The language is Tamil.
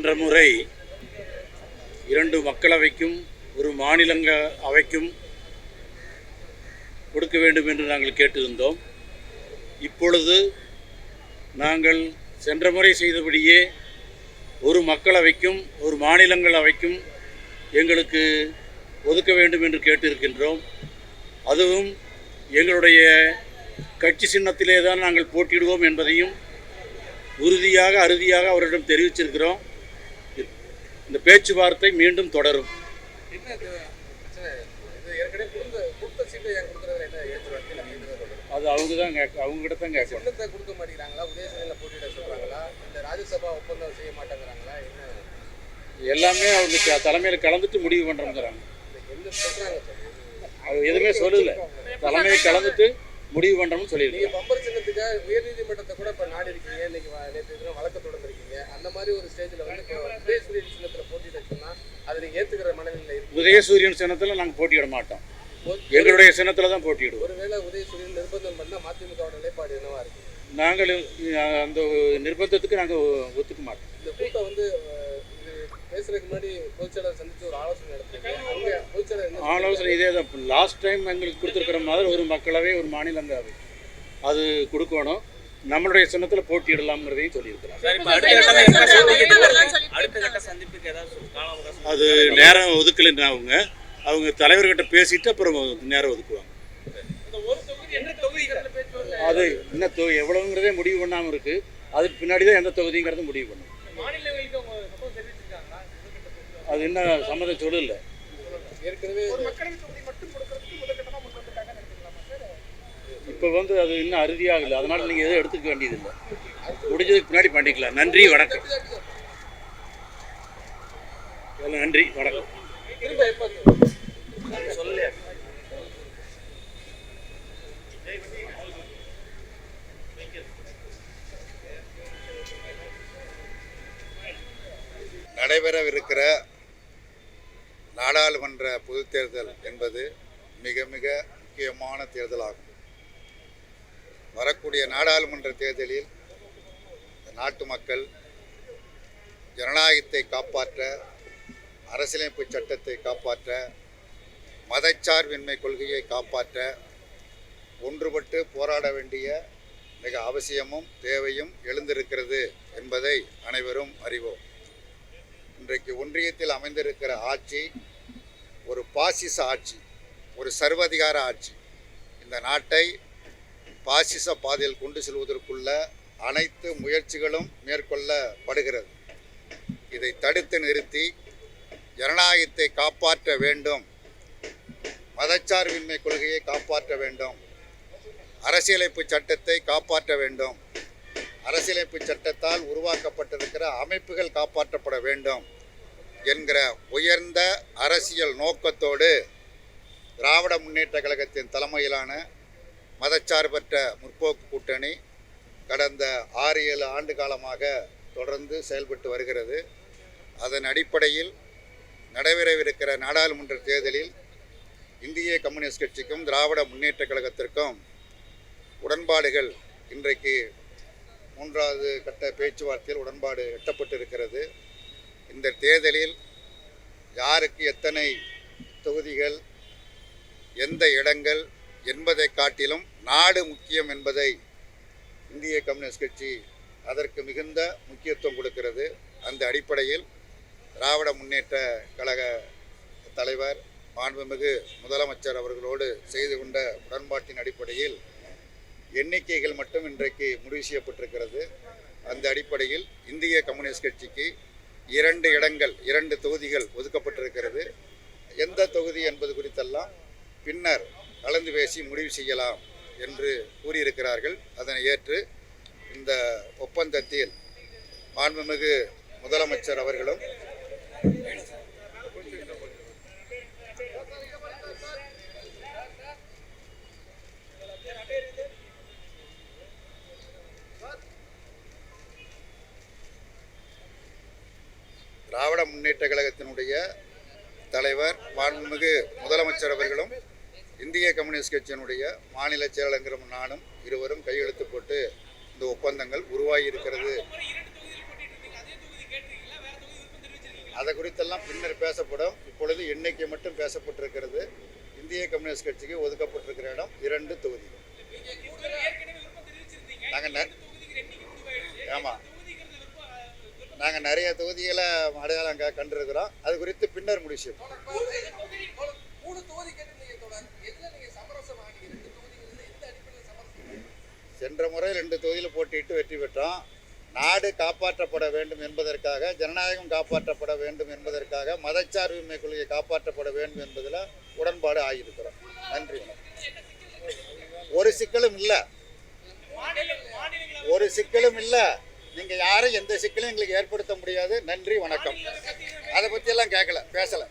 சென்ற முறை இரண்டு மக்களவைக்கும் ஒரு மாநிலங்க அவைக்கும் கொடுக்க வேண்டும் என்று நாங்கள் கேட்டிருந்தோம். இப்பொழுது நாங்கள் சென்ற முறை செய்தபடியே ஒரு மக்களவைக்கும் ஒரு மாநிலங்களவைக்கும் எங்களுக்கு ஒதுக்க வேண்டும் என்று கேட்டிருக்கின்றோம். அதுவும் எங்களுடைய கட்சி சின்னத்திலே தான் நாங்கள் போட்டியிடுவோம் என்பதையும் உறுதியாக அறுதியாக அவரிடம் தெரிவிச்சிருக்கிறோம். இந்த பேச்சுவார்த்தை மீண்டும் தொடரும். அது அவங்க தான் கேட்க அவங்ககிட்ட தான் கேட்கணும். சின்னத்தை கொடுக்க மாட்டேங்கிறாங்களா? உதயசனில் போட்டியிட சொல்கிறாங்களா இல்லை ராஜ்யசபா ஒப்பந்தம் செய்ய மாட்டேங்கிறாங்களா? என்ன? எல்லாமே அவங்க தலைமையில் கலந்துட்டு முடிவு பண்ணுறோங்கிறாங்க அது எதுவுமே சொல்லல. தலைமையில் கலந்துட்டு முடிவு பண்ணுறோம்னு சொல்லியிருக்கேன் நீங்கள் பம்பர் சின்னத்துக்காக உயர்நீதிமன்றத்தை கூட இப்போ நாடி இருக்கீங்க இன்னைக்கு நேற்று வழக்கு அந்த மாதிரி ஒரு ஸ்டேஜில் வந்து உதயசூரியன் சின்னத்தில் போட்டியிட சொன்னால் அதை நீங்கள் ஏற்றுக்கிற இருக்கு உதயசூரியன் சின்னத்தில் நாங்கள் போட்டியிட மாட்டோம். எங்களுடைய சின்னத்தில் தான் போட்டியிடுவோம். ஒருவேளை உதயசூரியன் நிர்பந்தம் பண்ணால் மதிமுகவோட நிலைப்பாடு என்னவா இருக்கு நாங்கள் அந்த நிர்பந்தத்துக்கு நாங்கள் ஒத்துக்க மாட்டோம். இந்த கூட்டம் வந்து பேசுறதுக்கு முன்னாடி பொதுச்செயலர் சந்திச்சு ஒரு ஆலோசனை என்ன ஆலோசனை இதே தான். லாஸ்ட் டைம் எங்களுக்கு கொடுத்துருக்கிற மாதிரி ஒரு மக்களவை ஒரு மாநிலங்களவை அது கொடுக்கணும். நம்மளுடைய சின்னத்தில் போட்டியிடலாம்ங்கிறதையும் சொல்லியிருக்கிறாங்க. சார் இப்போ அடுத்த கட்டமா எப்ப சந்திக்கிறீங்க? அடுத்த கட்ட சந்திப்புக்கு ஏதாவது சொல்- கால அவகாசம் அது நேரம் ஒதுக்கலைன்னு அவங்க அவங்க தலைவர்கிட்ட பேசிட்டு அப்புறம் நேரம் ஒதுக்குவாங்க. அது இன்னும் தொ எவ்வளவுங்கிறதே முடிவு பண்ணாமல் இருக்கு. அதுக்கு பின்னாடி தான் எந்த தொகுதிங்கிறத முடிவு பண்ணும். அது இன்னும் சம்மதம் சொல்லல ஏற்கனவே இப்போ வந்து அது இன்னும் அருதியாக இல்லை அதனால் நீங்கள் எதுவும் எடுத்துக்க வேண்டியதில்லை. முடிஞ்சதுக்கு பின்னாடி பண்ணிக்கலாம். நன்றி வணக்கம். நன்றி வணக்கம். சொல்லலையா நடைபெறவிருக்கிற நாடாளுமன்ற பொதுத்தேர்தல் என்பது மிக மிக முக்கியமான தேர்தலாகும். வரக்கூடிய நாடாளுமன்ற தேர்தலில் நாட்டு மக்கள் ஜனநாயகத்தை காப்பாற்ற அரசியலமைப்பு சட்டத்தை காப்பாற்ற மதச்சார்பின்மை கொள்கையை காப்பாற்ற ஒன்றுபட்டு போராட வேண்டிய மிக அவசியமும் தேவையும் எழுந்திருக்கிறது என்பதை அனைவரும் அறிவோம். இன்றைக்கு ஒன்றியத்தில் அமைந்திருக்கிற ஆட்சி ஒரு பாசிச ஆட்சி ஒரு சர்வதிகார ஆட்சி. இந்த நாட்டை பாசிச பாதையில் கொண்டு செல்வதற்குள்ள அனைத்து முயற்சிகளும் மேற்கொள்ளப்படுகிறது. இதை தடுத்து நிறுத்தி ஜனநாயகத்தை காப்பாற்ற வேண்டும். மதச்சார்பின்மை கொள்கையை காப்பாற்ற வேண்டும். அரசியலமைப்பு சட்டத்தை காப்பாற்ற வேண்டும். அரசியலமைப்பு சட்டத்தால் உருவாக்கப்பட்டிருக்கிற அமைப்புகள் காப்பாற்றப்பட வேண்டும் என்கிற உயர்ந்த அரசியல் நோக்கத்தோடு திராவிட முன்னேற்ற கழகத்தின் தலைமையிலான மதச்சார்பற்ற முற்போக்கு கூட்டணி கடந்த ஆறு ஏழு ஆண்டு காலமாக தொடர்ந்து செயல்பட்டு வருகிறது. அதன் அடிப்படையில் நடைபெறவிருக்கிற நாடாளுமன்ற தேர்தலில் இந்திய கம்யூனிஸ்ட் கட்சிக்கும் திராவிட முன்னேற்ற கழகத்திற்கும் உடன்பாடுகள் இன்றைக்கு மூன்றாவது கட்ட பேச்சுவார்த்தையில் உடன்பாடு எட்டப்பட்டிருக்கிறது. இந்த தேர்தலில் யாருக்கு எத்தனை தொகுதிகள் எந்த இடங்கள் என்பதை காட்டிலும் நாடு முக்கியம் என்பதை இந்திய கம்யூனிஸ்ட் கட்சி அதற்கு மிகுந்த முக்கியத்துவம் கொடுக்கிறது. அந்த அடிப்படையில் திராவிட முன்னேற்ற கழக தலைவர் மாண்புமிகு முதலமைச்சர் அவர்களோடு செய்து கொண்ட உடன்பாட்டின் அடிப்படையில் எண்ணிக்கைகள் மட்டும் இன்றைக்கு முடிவு செய்யப்பட்டிருக்கிறது. அந்த அடிப்படையில் இந்திய கம்யூனிஸ்ட் கட்சிக்கு இரண்டு இடங்கள் இரண்டு தொகுதிகள் ஒதுக்கப்பட்டிருக்கிறது. எந்த தொகுதி என்பது குறித்தெல்லாம் பின்னர் கலந்து பேசி முடிவு செய்யலாம். என்று கூறியிருக்கிறார்கள். அதனை ஏற்று இந்த ஒப்பந்தத்தில் மாண்புமிகு முதலமைச்சர் அவர்களும் திராவிட முன்னேற்ற கழகத்தினுடைய தலைவர் மாண்புமிகு முதலமைச்சர் அவர்களும் இந்திய கம்யூனிஸ்ட் கட்சியினுடைய மாநில செயலங்கிற நானும் இருவரும் கையெழுத்து போட்டு இந்த ஒப்பந்தங்கள் உருவாகி இருக்கிறது. அதை குறித்தெல்லாம் பின்னர் பேசப்படும். இப்பொழுது இன்னைக்கு மட்டும் பேசப்பட்டிருக்கிறது. இந்திய கம்யூனிஸ்ட் கட்சிக்கு ஒதுக்கப்பட்டிருக்கிற இடம் இரண்டு தொகுதிகள் நாங்கள் ஆமாம் நாங்கள் நிறைய தொகுதிகளை அடையாளம் கண்டிருக்கிறோம். அது குறித்து பின்னர் முடிச்சு சென்ற முறை ரெண்டு தொகுதியில் போட்டியிட்டு வெற்றி பெற்றோம். நாடு காப்பாற்றப்பட வேண்டும் என்பதற்காக ஜனநாயகம் காப்பாற்றப்பட வேண்டும் என்பதற்காக மதச்சார்பின்மை கொள்கை காப்பாற்றப்பட வேண்டும் என்பதில் உடன்பாடு ஆகியிருக்கிறோம். நன்றி. ஒரு சிக்கலும் இல்லை. ஒரு சிக்கலும் இல்லை. நீங்கள் யாரும் எந்த சிக்கலும் எங்களுக்கு ஏற்படுத்த முடியாது. நன்றி வணக்கம். அதை பற்றியெல்லாம் கேட்கல பேசலை.